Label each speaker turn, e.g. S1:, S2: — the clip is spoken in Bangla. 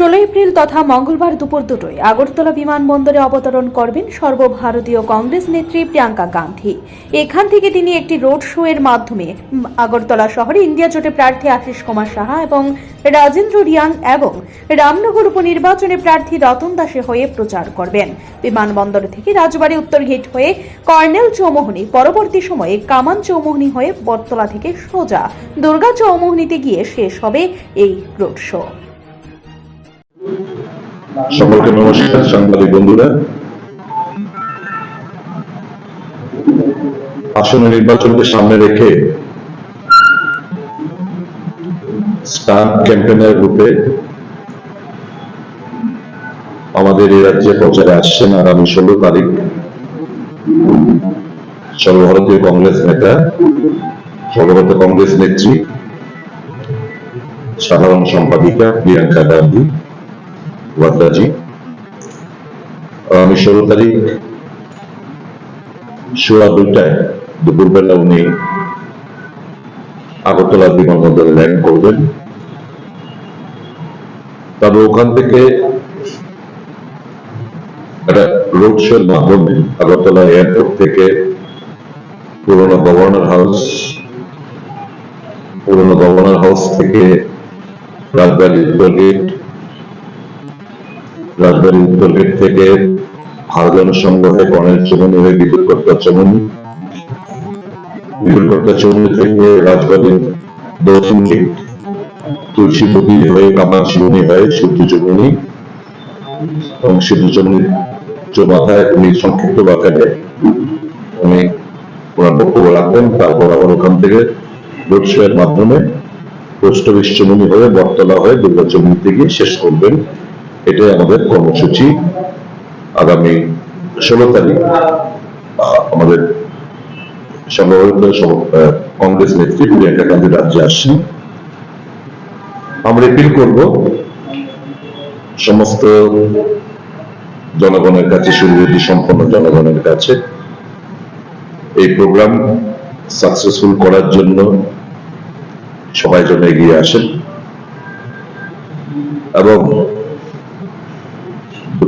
S1: ষোলো এপ্রিল তথা মঙ্গলবার দুপুর দুটোয় আগরতলা বিমানবন্দরে অবতরণ করবেন সর্বভারতীয় কংগ্রেস নেত্রী প্রিয়াঙ্কা গান্ধী। এখান থেকে তিনি একটি রোড শো এর মাধ্যমে আগরতলা শহরে ইন্ডিয়া জোটে প্রার্থী আশিস কুমার সাহা এবং রাজেন্দ্র রিয়াং এবং রামনগর উপনির্বাচনে প্রার্থী রতন দাসে হয়ে প্রচার করবেন। বিমানবন্দর থেকে রাজবাড়ী উত্তর গেট হয়ে কর্নেল চৌমোহনী পরবর্তী সময়ে কামান চৌমোহনী হয়ে বটতলা থেকে সোজা দুর্গা চৌমোহনীতে গিয়ে শেষ হবে এই রোড শো।
S2: সকলকে নমস্কার, সাংবাদিক বন্ধুরা। আসন্ন নির্বাচনকে সামনে রেখে ক্যাম্পেনের রূপে আমাদের এই রাজ্যে প্রচারে আসছেন আগামী ষোলো তারিখ সর্বভারতীয় কংগ্রেস নেতা, সর্বভারতীয় কংগ্রেস নেত্রী, সাধারণ সম্পাদিকা প্রিয়াঙ্কা গান্ধী। ওয়াদ্দাজি আগামী ষোলো তারিখ সোয়া দুটায় দুপুরবেলা উনি আগরতলা বিমানবন্দরে ল্যান্ড করবেন। তবে ওখান থেকে একটা রোড শোর মাধ্যমে আগরতলা এয়ারপোর্ট থেকে পুরোনো governor house governor governor house থেকে রাজবাড়ি গেট রাজবাড়ী উত্তর গেট থেকে হারজন সংঘ হয়ে চমনি হয়ে বিদ্যুৎ কর্তা চমনি। বিদ্যুৎ কর্তা চমনি থেকে রাজবাড়ী দক্ষিণ গেট তুলসীপতি হয়ে কামার চমনি হয়ে সূর্য চমনি। এবং সূর্য চমনি মাথায় উনি সংক্ষিপ্ত উনি ওনার বক্তব্য রাখবেন। তারপর আবার ওখান থেকে রোডের মাধ্যমে পোস্ট অফিস চমনি হয়ে বটতলা হয়ে দুর্গা চমনিতে গিয়ে শেষ করবেন। এটাই আমাদের কর্মসূচি আগামী ষোলো তারিখ। আমাদের কংগ্রেস নেত্রী প্রিয়াঙ্কা গান্ধী রাজ্যে আসছেন। আমরা এপিল করব। সমস্ত জনগণের কাছে সুবিধি সম্পন্ন জনগণের কাছে এই প্রোগ্রাম সাকসেসফুল করার জন্য সবাই যেন এগিয়ে আসেন। এবং